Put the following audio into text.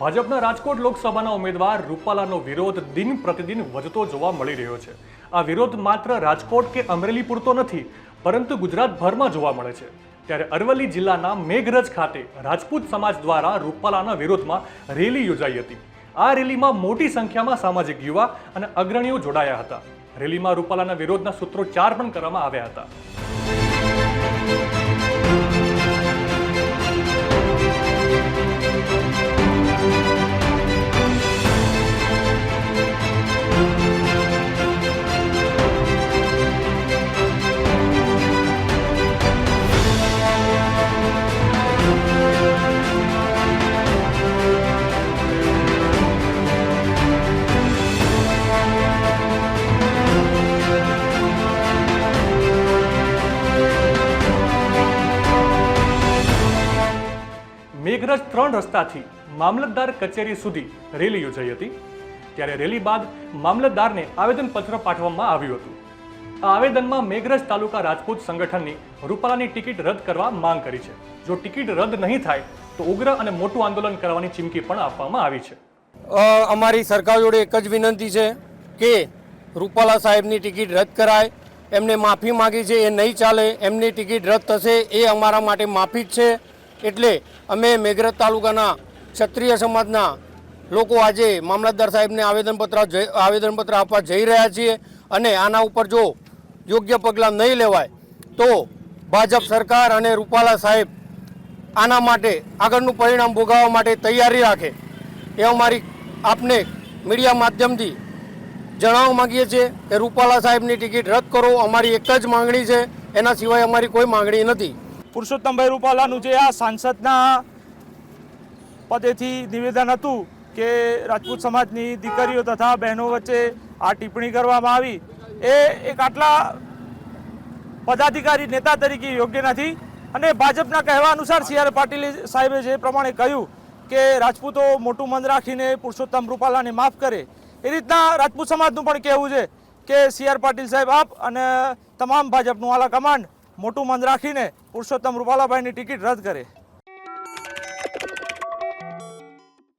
ભાજપના રાજકોટ લોકસભાના ઉમેદવાર રૂપાલાનો વિરોધ દિન પ્રતિદિન વધતો જોવા મળી રહ્યો છે. આ વિરોધ માત્ર રાજકોટ કે અમરેલી પૂરતો નથી, પરંતુ ગુજરાતભરમાં જોવા મળે છે. ત્યારે અરવલ્લી જિલ્લાના મેઘરજ ખાતે રાજપૂત સમાજ દ્વારા રૂપાલાના વિરોધમાં રેલી યોજાઈ હતી. આ રેલીમાં મોટી સંખ્યામાં સામાજિક યુવા અને અગ્રણીઓ જોડાયા હતા. રેલીમાં રૂપાલાના વિરોધના સૂત્રોચ્ચાર પણ કરવામાં આવ્યા હતા. મેઘરજ ત્રણ રસ્તાથી મામલતદાર કચેરી સુધી રેલી યોજાઈ હતી. ત્યારે રેલી બાદ મામલતદારને આવેદનપત્ર પાઠવવામાં આવ્યું હતું. આ આવેદનમાં મેઘરજ તાલુકા રાજપૂત સંગઠનની રૂપાલાની ટિકિટ રદ કરવા માંગ કરી છે. જો ટિકિટ રદ નહીં થાય, તો ઉગ્ર અને મોટું આંદોલન કરવાની ચીમકી પણ આપવામાં આવી છે. અમારી સરકાર જોડે એક જ વિનંતી છે કે રૂપાલા સાહેબની ટિકિટ રદ કરાય. એમને માફી માગી છે, એ નહીં ચાલે. એમની ટિકિટ રદ થશે એ અમારા માટે માફી જ છે. એટલે અમે મેઘરજ તાલુકાના ક્ષત્રિય સમાજના લોકો આજે મામલતદાર સાહેબને આવેદનપત્ર આવેદનપત્ર આપવા જઈ રહ્યા છીએ અને આના ઉપર જો યોગ્ય પગલાં નહીં લેવાય, તો ભાજપ સરકાર અને રૂપાલા સાહેબ આના માટે આગળનું પરિણામ ભોગાવવા માટે તૈયારી રાખે. એ અમારી આપને મીડિયા માધ્યમથી જણાવવા માંગીએ છીએ કે રૂપાલા સાહેબની ટિકિટ રદ કરો. અમારી એક જ માંગણી છે. એના સિવાય અમારી કોઈ માંગણી નથી. પુરુષોત્તમભાઈ રૂપાલાનું જે આ સાંસદના પદેથી નિવેદન હતું કે રાજપૂત સમાજની દીકરીઓ તથા બહેનો વચ્ચે આ ટિપ્પણી કરવામાં આવી, એ એક આટલા પદાધિકારી નેતા તરીકે યોગ્ય નથી. અને ભાજપના કહેવા અનુસાર સી આર પાટીલ સાહેબે જે પ્રમાણે કહ્યું કે રાજપૂતો મોટું મન રાખીને પુરુષોત્તમ રૂપાલાને માફ કરે, એ રીતના રાજપૂત સમાજનું પણ કહેવું છે કે સી આર પાટીલ સાહેબ આપ અને તમામ ભાજપનું આલા કમાન્ડ મોટું મન રાખીને પુરુષોત્તમ રૂપાલાભાઈની ટિકિટ રદ કરે.